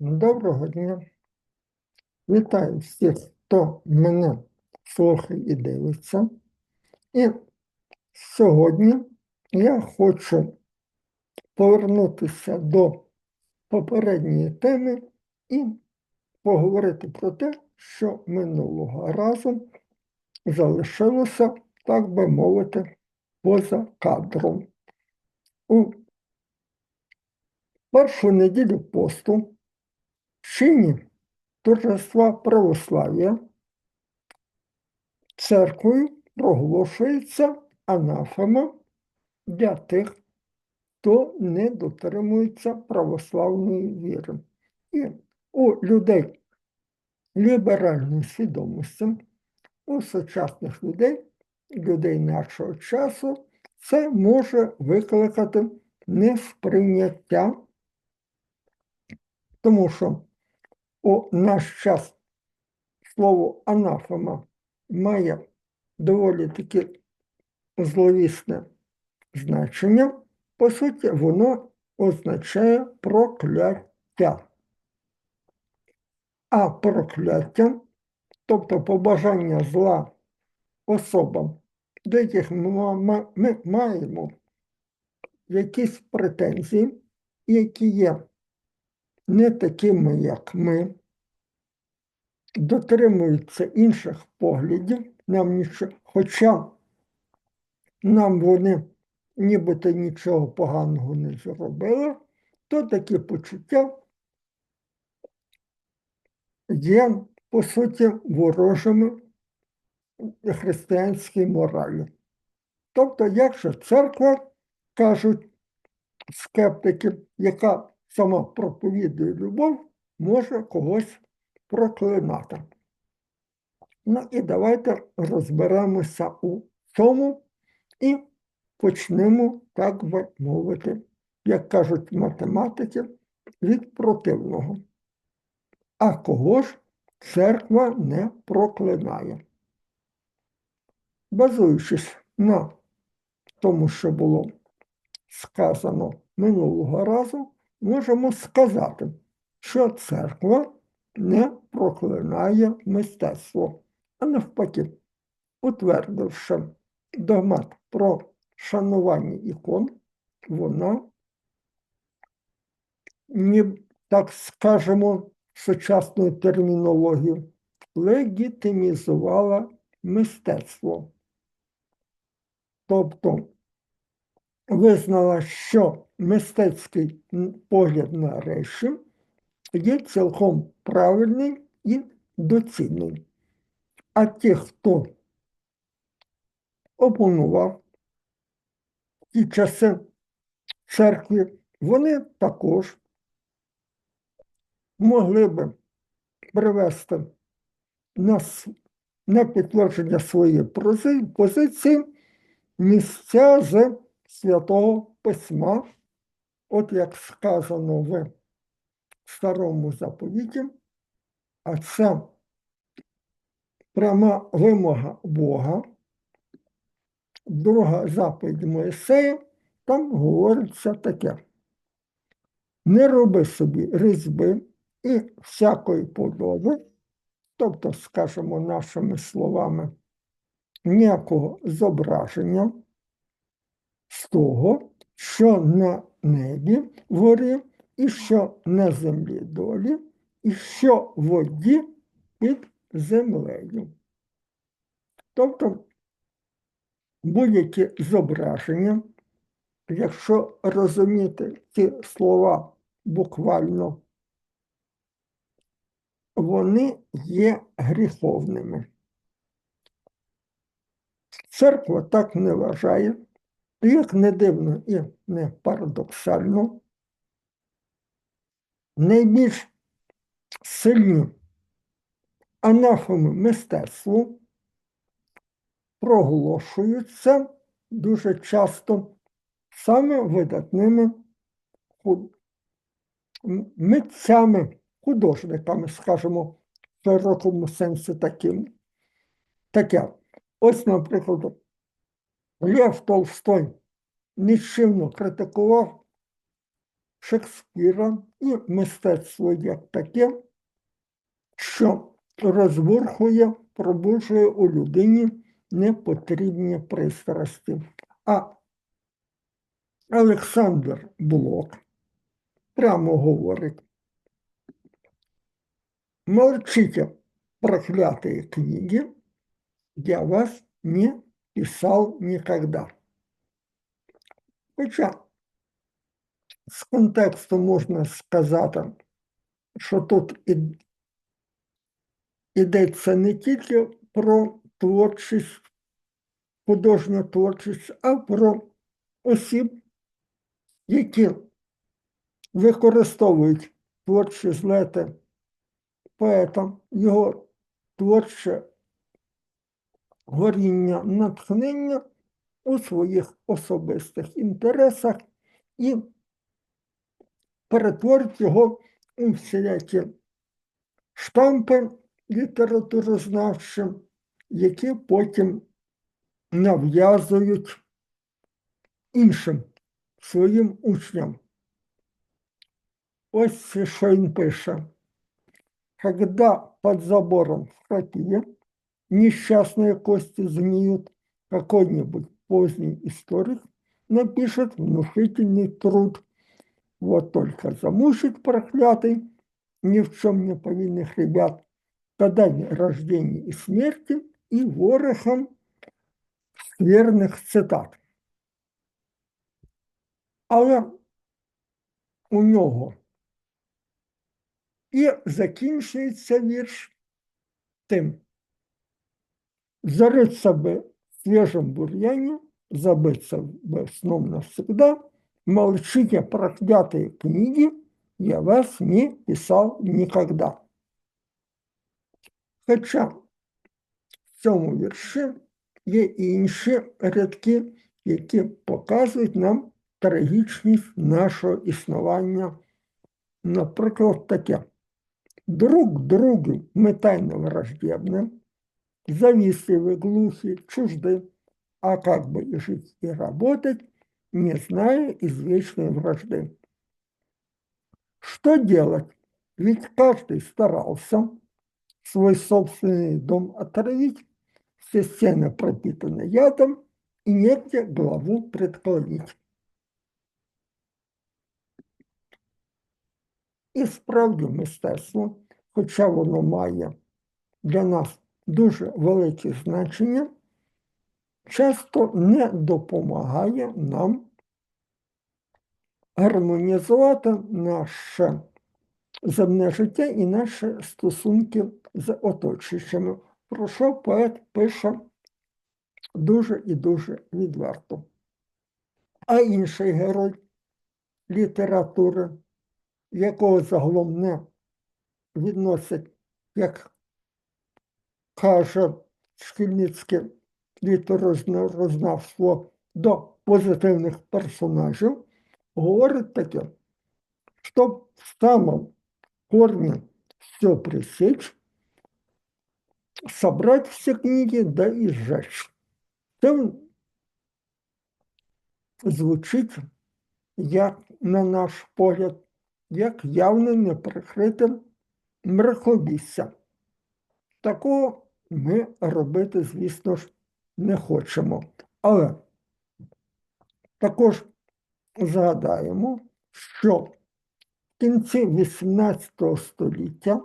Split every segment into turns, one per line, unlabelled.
Доброго дня. Вітаю всіх, хто мене слухає і дивиться. І сьогодні я хочу повернутися до попередньої теми і поговорити про те, що минулого разу залишилося, так би мовити, поза кадром. У першу неділю посту чині торжества православ'я церквою проголошується анафема для тих, хто не дотримується православної віри. І у людей ліберальної свідомості, у сучасних людей, людей нашого часу, це може викликати несприйняття, тому що у наш час слово анафема має доволі таке зловісне значення. По суті, воно означає прокляття. А прокляття, тобто побажання зла особам, до яких ми, ма- ма- ми маємо якісь претензії, які є не такими, як ми, дотримуються інших поглядів, нам нічого, хоча нам вони нібито нічого поганого не зробили, то такі почуття є, по суті, ворожими християнській моралі. Тобто, якщо церква, кажуть скептики, яка сама проповідує любов, може когось проклинати. Ну і давайте розберемося у цьому і почнемо, так би мовити, як кажуть математики, від противного. А кого ж церква не проклинає? Базуючись на тому, що було сказано минулого разу, можемо сказати, що церква не проклинає мистецтво, а навпаки, утвердивши догмат про шанування ікон, вона, так скажемо, сучасною термінологією, легітимізувала мистецтво. Тобто визнала, що мистецький погляд на речі є цілком правильний і доцільний. А ті, хто опанував ті часи церкви, вони також могли би привести на, на підтвердження своєї позиції місця з Святого Письма, от як сказано в старому заповіті, а це пряма вимога Бога. Друга заповідь Моїсея, там говориться таке. Не роби собі різьби і всякої подоби, тобто, скажемо нашими словами, ніякого зображення з того, що на небі вгорі, і що на землі долі, і що в воді під землею. Тобто будь-які зображення, якщо розуміти ці слова буквально, вони є гріховними. Церква так не вважає, як не дивно і не парадоксально, найбільш сильні анафеми мистецтву проголошуються дуже часто саме видатними митцями, художниками, скажімо, в широкому сенсі таким. Таке. Ось, наприклад, Лев Толстой нічимно критикував Шекспіра і мистецтво як таке, що розбурхує, пробуджує у людині непотрібні пристрасті. А Олександр Блок прямо говорить, молчите, проклятые книги, я вас не писал никогда. Хоча з контексту можна сказати, що тут йдеться не тільки про творчість, художню творчість, а про осіб, які використовують творчі злети поета, його творче горіння натхнення у своїх особистих інтересах і перетворить його у всілякі штампи літературознавчі, які потім нав'язують іншим своїм учням. Ось що він пише. Когда под забором в храпе несчастные кости загниют, какой-нибудь поздний историк напишет внушительный труд. Вот только замучит проклятый ни в чем не повинных ребят годами рождения и смерти и ворохом скверных цитат. Але у нього і закінчується вірш тим. Зарыться бы в свежем бурьяне, забыться бы сном навсегда, молчите, проклятые книги, я вас не писал никогда. Хоча в цьому вірші є і інші рядки, які показують нам трагічність нашого існування. Наприклад, таке. Друг другу мы тайно враждебны, завистливы, глухи, чужды, а как бы и жить и работать, не зная извечной вражды. Что делать? Ведь каждый старался свой собственный дом отравить, все стены пропитаны ядом, и негде главу предклонить. І справді мистецтво, хоча воно має для нас дуже велике значення, часто не допомагає нам гармонізувати наше земне життя і наші стосунки з оточуючими, про що поет пише дуже і дуже відверто. А інший герой літератури якого загалом не відносять, як каже шкільницьке літерознавство, до позитивних персонажів, говорить таке, щоб в самом корне все пресечь, собрать все книги, да и сжечь. Це звучить, як на наш погляд, як явно неприкрите мракобісся. Такого ми робити, звісно ж, не хочемо. Але також згадаємо, що в кінці XVIII століття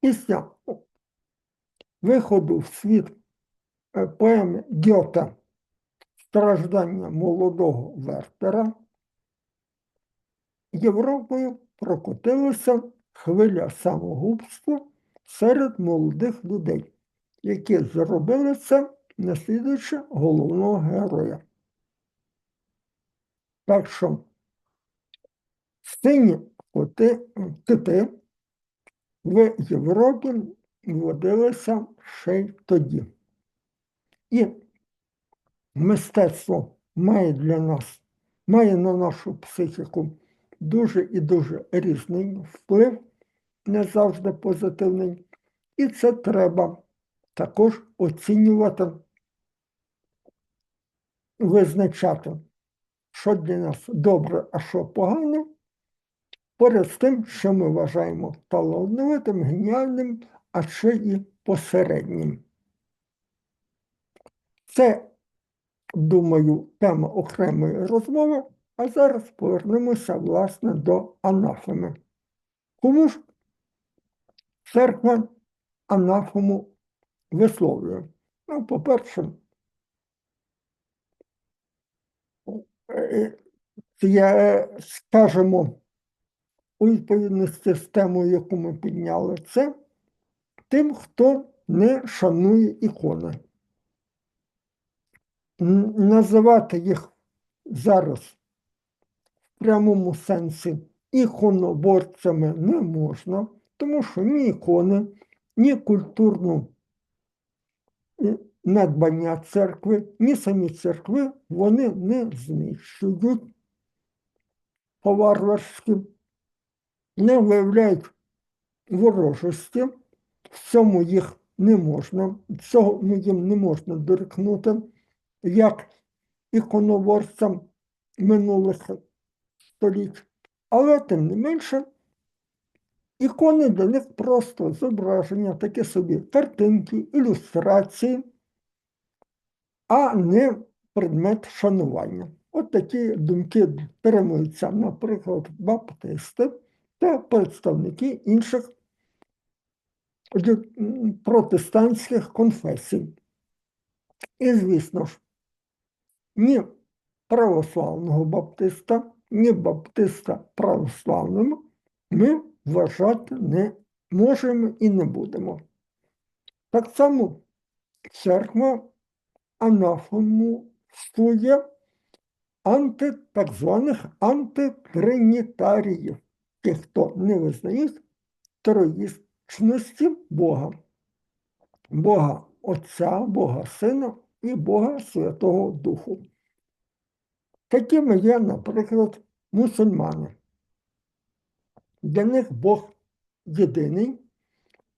після виходу в світ е, поеми Гьота Страждання молодого Вертера Європою прокотилася хвиля самогубства серед молодих людей, які зробили це, наслідуючи головного героя. Так що сині коти, кити в Європі водилися ще й тоді. І мистецтво має для нас, має на нашу психіку дуже і дуже різний вплив, не завжди позитивний. І це треба також оцінювати, визначати, що для нас добре, а що погано, поряд з тим, що ми вважаємо талановитим, геніальним, а ще і посереднім. Це, думаю, тема окремої розмови, а зараз повернемося, власне, до анафеми. Кому ж церква анафему висловлює? Ну, по-перше, я, скажемо, у відповідності з темою, яку ми підняли, це тим, хто не шанує ікони. Називати їх зараз в прямому сенсі іконоборцями не можна, тому що ні ікони, ні культурну е, надбання церкви, ні самі церкви вони не знищують по-варварськи, не виявляють ворожості, в цьому їх не можна, цього їм не можна дорікнути, як іконоборцям минулих століть. Але тим не менше, ікони для них просто зображення, такі собі картинки, ілюстрації, а не предмет шанування. От такі думки підтримуються, наприклад, баптисти та представники інших протестантських конфесій. І, звісно ж, ні православного баптиста, ні баптиста православним ми вважати не можемо і не будемо. Так само церква анафемує анти, так званих антитринітаріїв, тих, хто не визнають троїчності Бога. Бога Отця, Бога Сина і Бога Святого Духу. Такими є, наприклад, мусульмани. Для них Бог єдиний,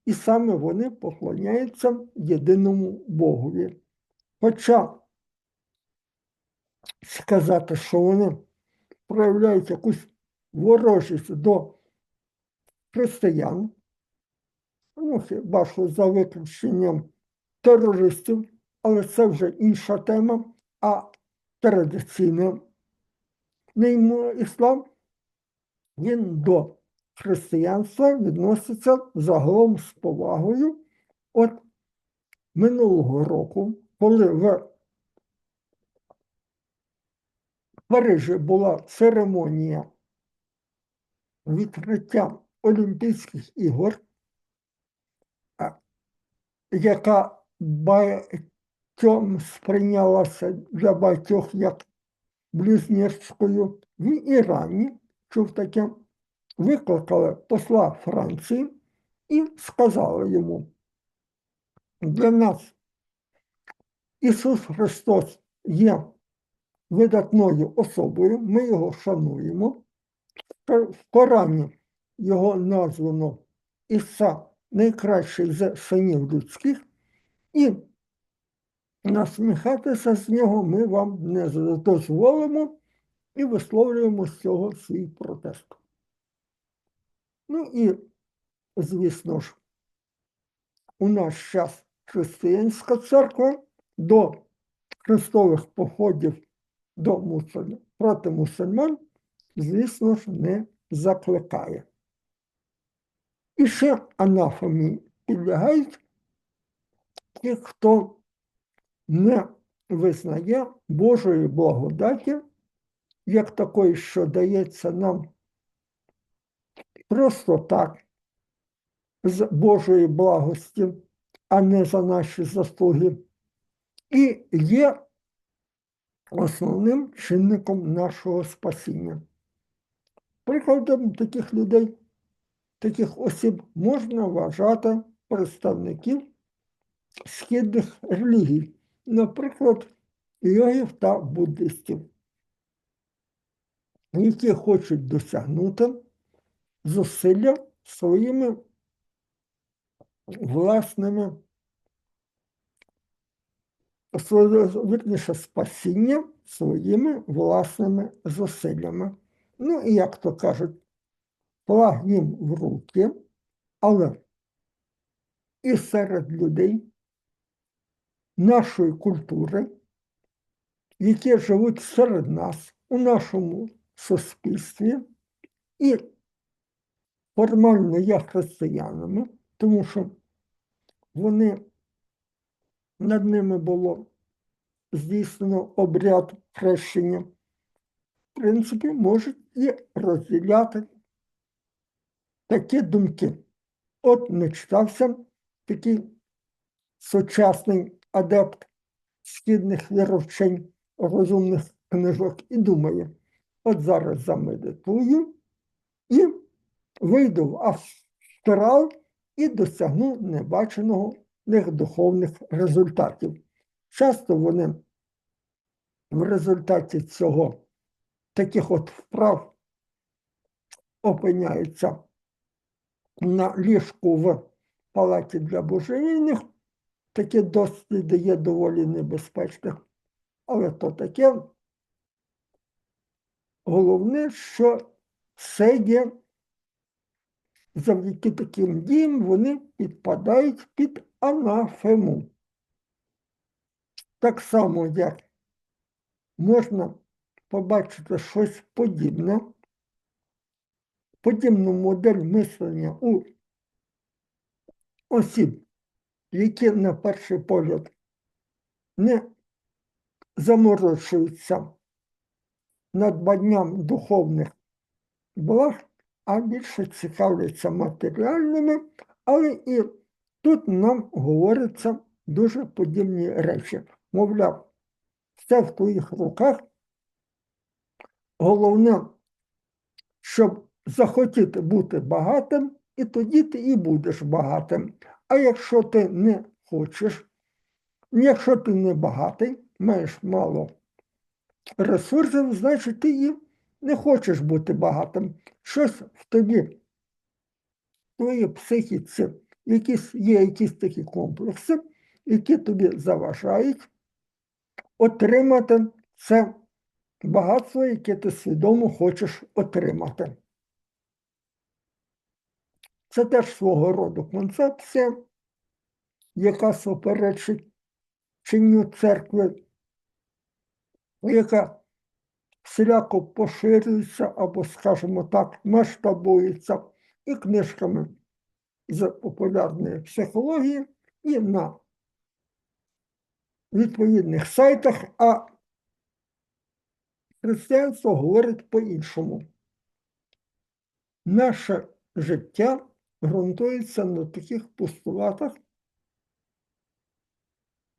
і саме вони поклоняються єдиному Богові. Хоча сказати, що вони проявляють якусь ворожість до християн, ну, хіба за виключенням терористів, але це вже інша тема, а традиційний іслам, він до християнства відноситься загалом з повагою. От минулого року, коли в Парижі була церемонія відкриття Олімпійських ігор, яка багатьом сприйнялася для багатьох як близнірською, в Ірані чув таке, викликали посла Франції і сказали йому, для нас Ісус Христос є видатною особою, ми його шануємо. В Корані його названо Іса найкращий з синів людських, і насміхатися з нього ми вам не дозволимо і висловлюємо з цього свій протест. Ну і, звісно ж, у наш час християнська церква до хрестових походів до мусульман, проти мусульман, звісно ж, не закликає. І ще анафемі підлягають ті, хто не визнає Божої благодаті, як такої, що дається нам просто так, з Божої благості, а не за наші заслуги, і є основним чинником нашого спасіння. Прикладом таких людей, таких осіб можна вважати представників східних релігій, наприклад, йогів та буддистів, які хочуть досягнути зусилля своїми власними вірніше, спасіння своїми власними зусиллями. Ну і як то кажуть, флаг їм в руки, але і серед людей нашої культури, які живуть серед нас у нашому суспільстві, і формально є християнами, тому що вони над ними було здійснено обряд хрещення, в принципі, можуть і розділяти такі думки. От не читався такий сучасний адепт східних віровчень, розумних книжок і думає, от зараз замедитую і вийду в астрал і досягну небаченого духовних результатів. Часто вони в результаті цього таких от вправ опиняються на ліжку в палаті для божевільних. Такі досліди є доволі небезпечних, але то таке. Головне, що це є завдяки таким діям вони підпадають під анафему. Так само, як можна побачити щось подібне, подібну модель мислення у осіб, які на перший погляд не заморочуються над надбанням духовних благ, а більше цікавляться матеріальними, але і тут нам говоряться дуже подібні речі. Мовляв, все в твоїх руках. Головне, щоб захотіти бути багатим, і тоді ти і будеш багатим. А якщо ти не хочеш, якщо ти не багатий, маєш мало ресурсів, значить ти і не хочеш бути багатим. Щось в тобі, в твоїй психіці, якісь, є якісь такі комплекси, які тобі заважають отримати це багатство, яке ти свідомо хочеш отримати. Це теж свого роду концепція, яка суперечить чинню церкви, яка всіляко поширюється або, скажімо так, масштабується і книжками з популярної психології, і на відповідних сайтах, а християнство говорить по-іншому. Наше життя ґрунтується на таких постулатах,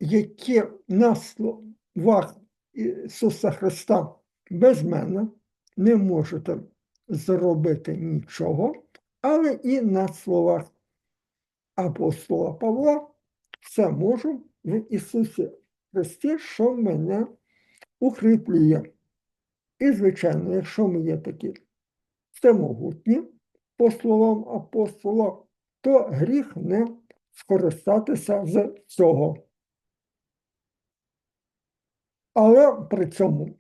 які на словах Ісуса Христа без мене не можете зробити нічого, але і на словах апостола Павла все можу в Ісусі Христі, що мене укріплює. І, звичайно, якщо ми є такі всемогутні, по словам апостола, то гріх не скористатися з цього. Але при цьому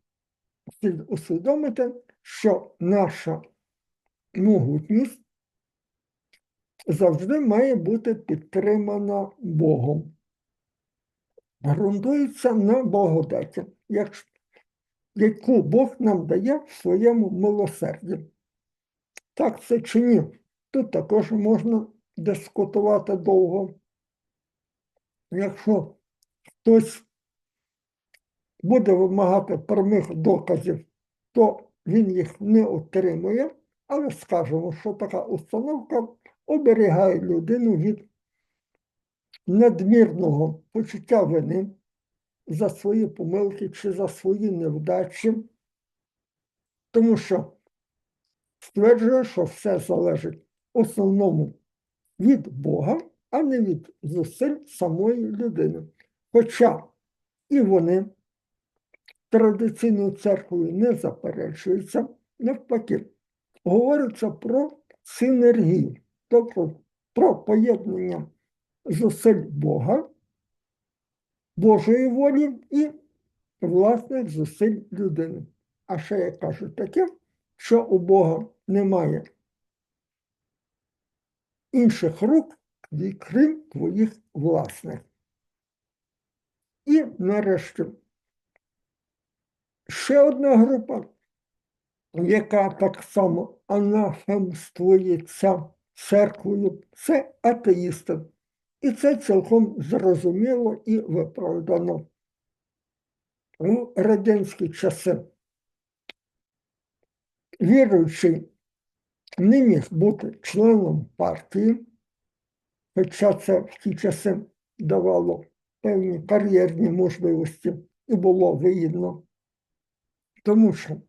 слід усвідомити, що наша могутність завжди має бути підтримана Богом. Грунтується на благодаті, яку Бог нам дає в своєму милосерді. Так це чи ні? Тут також можна дискутувати довго. Якщо хтось буде вимагати прямих доказів, то він їх не отримує, але скажемо, що така установка оберігає людину від надмірного почуття вини за свої помилки чи за свої невдачі, тому що стверджує, що все залежить в основному від Бога, а не від зусиль самої людини. Хоча і вони традиційною церквою не заперечуються, навпаки, говориться про синергію, тобто про поєднання зусиль Бога Божої волі і власних зусиль людини. А ще я кажу таке, що у Бога немає інших рук, крім твоїх власних. І нарешті ще одна група, яка так само анафемствується церквою, це атеїсти. І це цілком зрозуміло і виправдано. У радянські часи віруючий не міг бути членом партії, хоча це в ті часи давало певні кар'єрні можливості і було вигідно. Тому що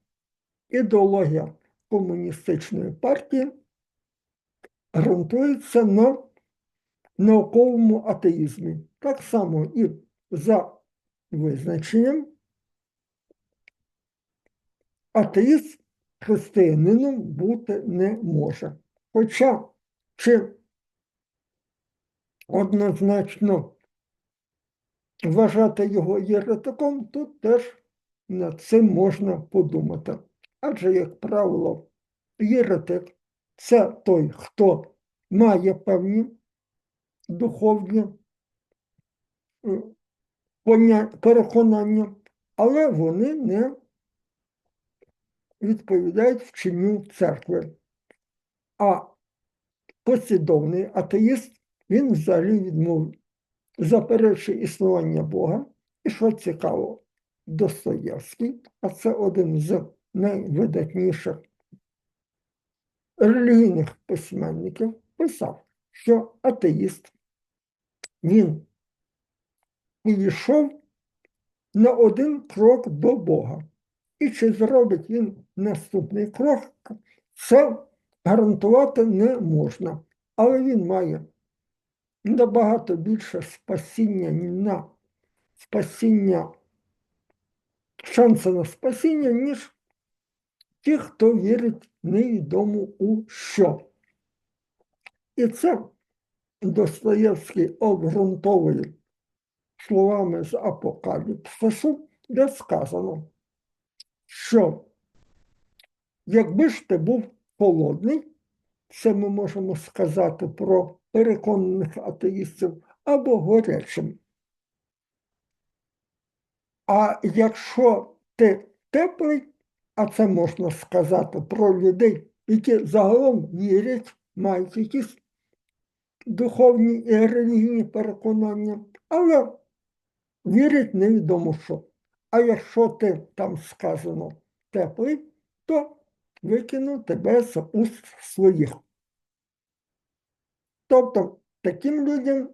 ідеологія комуністичної партії ґрунтується на науковому атеїзмі. Так само і за визначенням атеїст християнином бути не може. Хоча чи однозначно вважати його єретиком, тут теж над цим можна подумати. Адже, як правило, єретик це той, хто має певні духовні е, переконання, але вони не відповідають вченню церкви. А послідовний атеїст, він взагалі відмовив, заперечує існування Бога. І що цікаво, Достоєвський, а це один з найвидатніших релігійних письменників, писав, що атеїст, він підійшов на один крок до Бога. І чи зробить він наступний крок, це гарантувати не можна. Але він має набагато більше спасіння на спасіння, шанси на спасіння, ніж ті, хто вірить невідомо у що. І це Достоєвський обґрунтовує словами з апокаліпсису, де сказано, що якби ж ти був холодний, це ми можемо сказати про переконаних атеїстів, або горячим. А якщо ти теплий, а це можна сказати про людей, які загалом вірять, мають якісь духовні і релігійні переконання, але вірять невідомо що. А якщо ти там сказано теплий, то викину тебе з уст своїх. Тобто таким людям,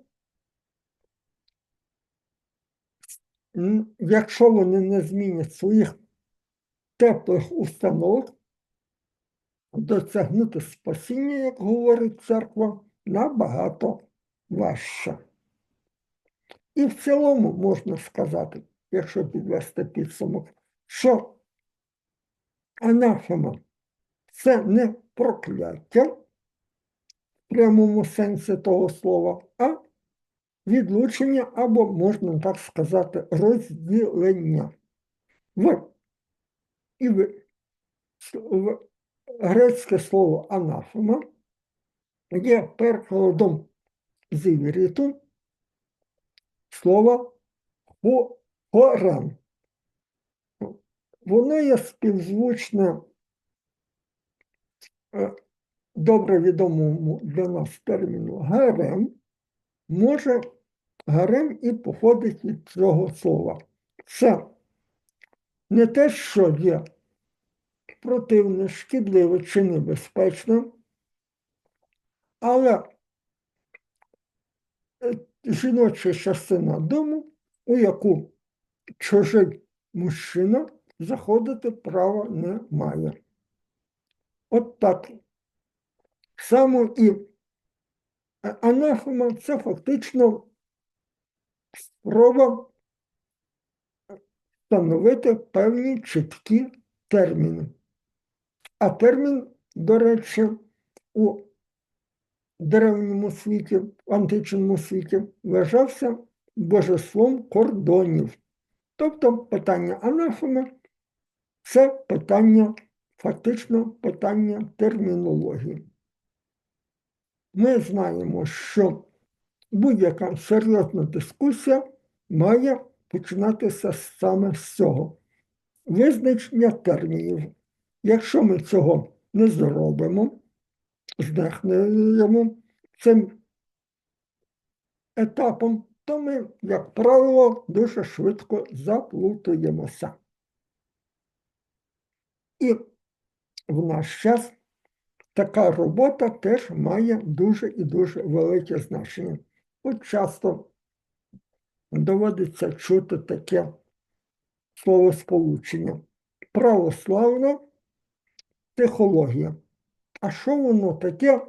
якщо вони не змінять своїх теплих установок, досягнути спасіння, як говорить церква, набагато важче. І в цілому можна сказати, якщо підвести підсумок, що анафема це не прокляття в прямому сенсі того слова, а відлучення або, можна так сказати, розділення. В, і в, грецьке слово анафема є перекладом з івриту слова «хо- Воно є співзвучне е, добре відомому для нас терміну гарем, може гарем і походить від цього слова. Це не те, що є противне, шкідливе чи небезпечне, але е, жіноча частина дому, у яку чужий мужчина заходити права не має. От так. Само і а- анафема це фактично спроба встановити певні чіткі терміни. А термін, до речі, у древньому світі, в античному світі вважався божеством кордонів. Тобто питання анафеми це питання, фактично питання термінології. Ми знаємо, що будь-яка серйозна дискусія має починатися саме з цього визначення термінів. Якщо ми цього не зробимо, знехнемо цим етапом, то ми, як правило, дуже швидко заплутуємося. І в наш час така робота теж має дуже і дуже велике значення. От часто доводиться чути таке словосполучення. Православна психологія. А що воно таке?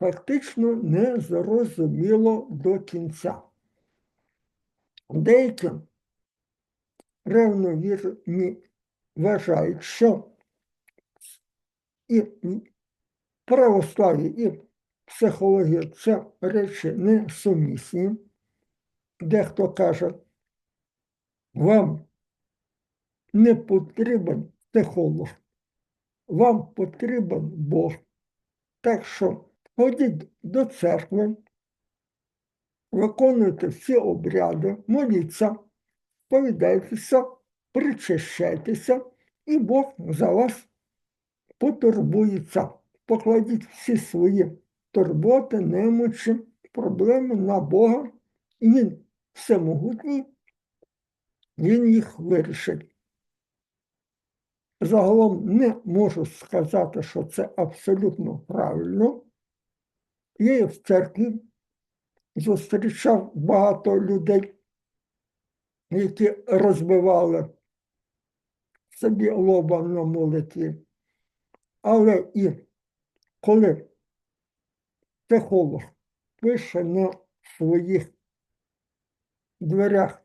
Фактично не зрозуміло до кінця. Деякі ревновірні вважають, що і православ'я, і психологія це речі несумісні. Дехто каже, вам не потрібен психолог, вам потрібен Бог. Так що ходіть до церкви, виконуйте всі обряди, моліться, сповідайтеся, причащайтеся, і Бог за вас потурбується. Покладіть всі свої турботи, немочі, проблеми на Бога, і Він всемогутній, Він їх вирішить. Загалом не можу сказати, що це абсолютно правильно. Я в церкві зустрічав багато людей, які розбивали собі лоба на молитві. Але і коли психолог пише на своїх дверях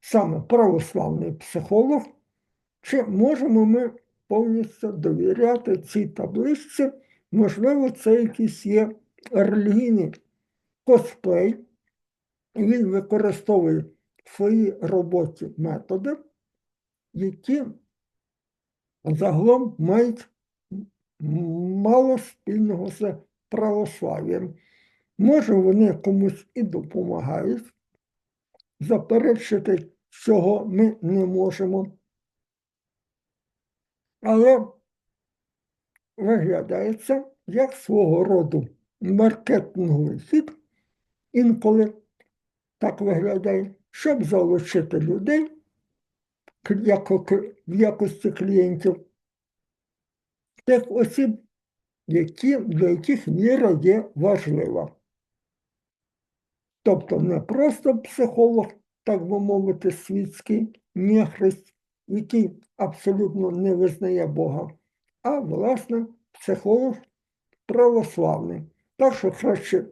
саме православний психолог, чи можемо ми повністю довіряти цій табличці? Можливо, це якийсь є релігійний косплей, він використовує в своїй роботі методи, які загалом мають мало спільного з православ'ям. Може, вони комусь і допомагають. Заперечити цього ми не можемо. Але виглядає це як свого роду маркетинговий хід, інколи так виглядає, щоб залучити людей в якості клієнтів, тих осіб, які, для яких віра є важлива. Тобто не просто психолог, так би мовити, світський нехрест, який абсолютно не визнає Бога, а власне психолог православний. Так що краще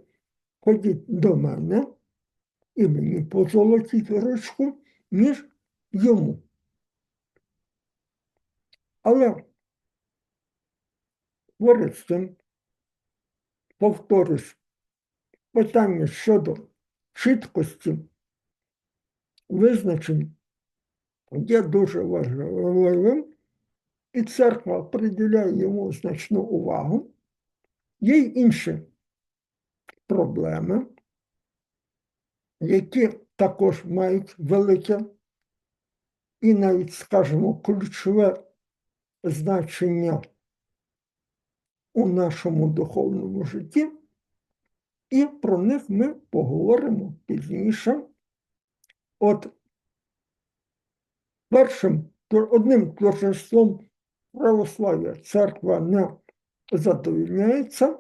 ходіть до мене і мені позолотіть ручку, ніж йому. Але з цим, повторюсь, питання щодо чіткості визначень є дуже важливим, і церква приділяє йому значну увагу. Є й інші проблеми, які також мають велике і навіть, скажімо, ключове значення у нашому духовному житті, і про них ми поговоримо пізніше. От першим одним торжеством православ'я церква не задовільняється,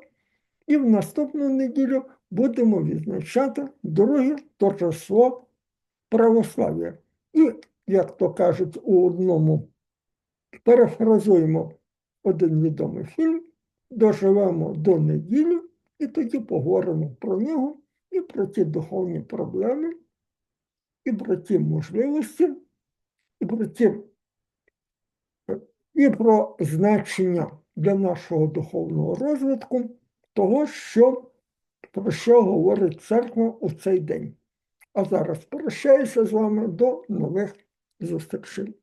і в наступну неділю будемо відзначати друге торжество православ'я. І, як то кажуть, у одному перефразуємо один відомий фільм, доживемо до неділі, і тоді поговоримо про нього і про ті духовні проблеми, і про ті можливості, і про ті, і про значення для нашого духовного розвитку того, що про що говорить церква у цей день. А зараз прощаюся з вами до нових зустрічей.